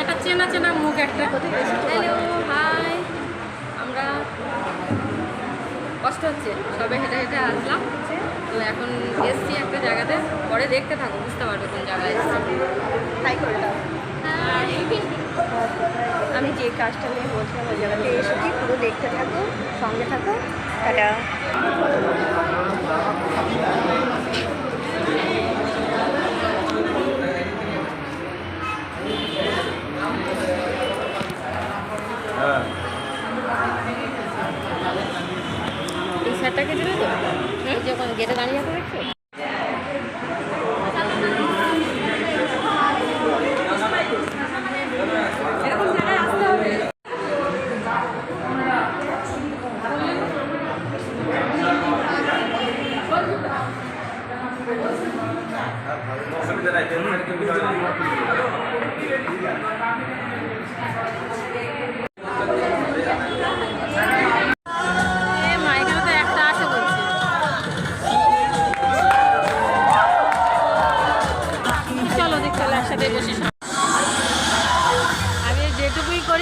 একটা চেনা চেনা মুখ একটা হ্যালো হাই আমরা কষ্ট হচ্ছে সবে হেঁটে হেঁটে আসলাম তো এখন এসছি একটা জায়গাতে পরে দেখতে থাকো বুঝতে পারবে কোন জায়গায় এসছি তাই করে হ্যাঁ, আমি যে কাজটা নিয়ে বলছিলাম ওই জায়গাতে এসেছি পুরো দেখতে থাকো সঙ্গে থাকো টাটা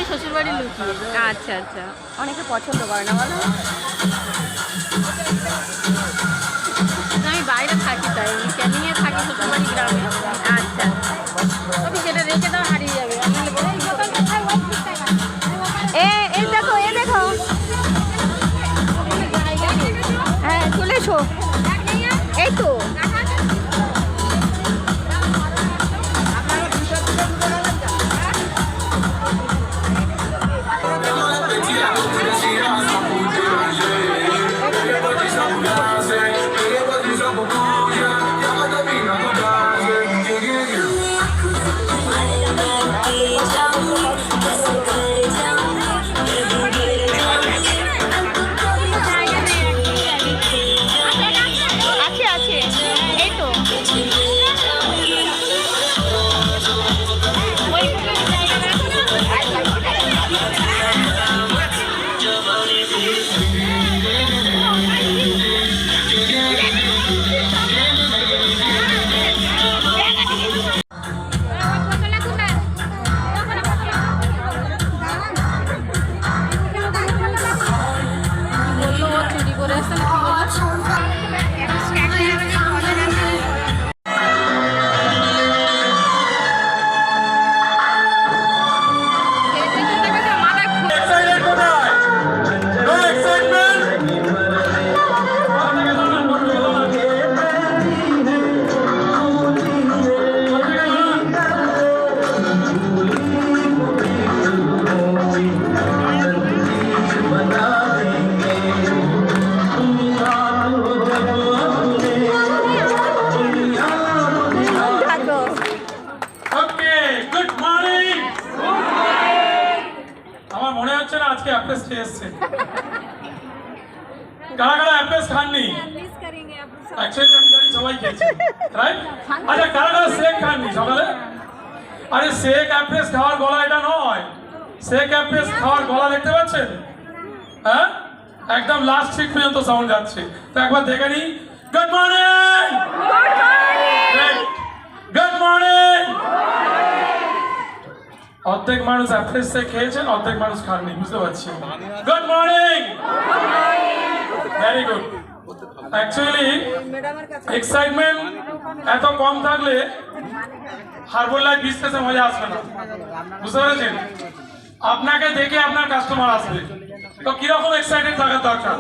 শ্বশুরবাড়ি লুকি আচ্ছা আচ্ছা। অনেকে পছন্দ করে না বলো। Thank you. কারা কারা অ্যাপ্রেস খাননি অ্যাকচুয়ালি আমি জানি সবাই খেয়েছে রাইট আচ্ছা কারা কারা শেক খাননি সকালে আরে শেক অ্যাপ্রেস খাওয়ার গলা এটা নয় শেক অ্যাপ্রেস খাওয়ার গলা দেখতে পাচ্ছেন হ্যাঁ একদম লাস্ট ঠিক পর্যন্ত সাউন্ড যাচ্ছে তো একবার দেখে নিই গুড মর্নিং গুড মর্নিং অর্ধেক মানুষ অ্যাপ্রেসে খেয়েছেন অর্ধেক মানুষ খাননি, বুঝতে পারছি। Good morning very good actually excitement এত কম থাকলে হারবার লাইফ বিজনেসে মজা আসবে না। বুঝতে পেরেছেন? আপনাকে দেখে আপনার কাস্টমার আসবে। তো কীরকম এক্সাইটেড থাকার দরকার?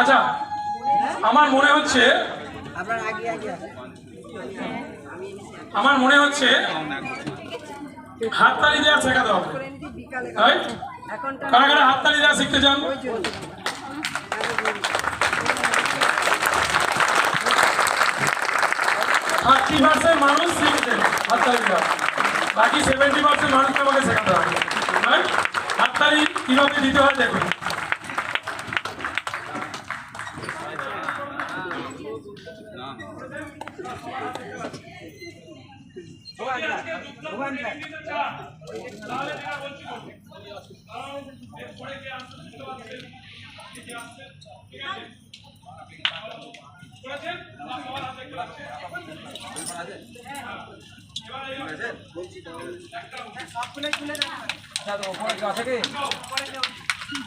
আচ্ছা আমার মনে হচ্ছে, আমার মনে হচ্ছে হাততালি দেওয়া শেখাতে হবে? কারা কারা হাততালি দেওয়া শিখতে চান থার্টি পার্সেন্ট মানুষ শিখছেন হাততালি দেওয়া বাকি সেভেন্টি পার্সেন্ট মানুষকে আমাকে শেখাতে হবে? হাততালি কীভাবে দিতে হয় দেখুন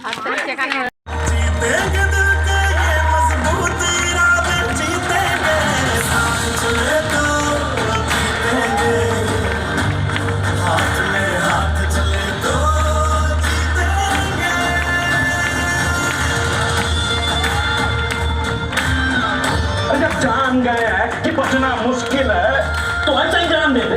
আচ্ছা, সেখানে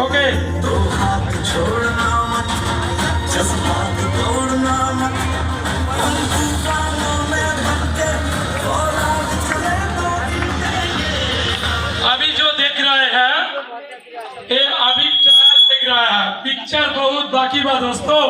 ओके। दो हाथ छोड़ना मत जज्बात तोड़ना मत। तो अभी जो देख रहे हैं ये अभी चार देख रहा है। पिक्चर बहुत बाकी बा दोस्तों।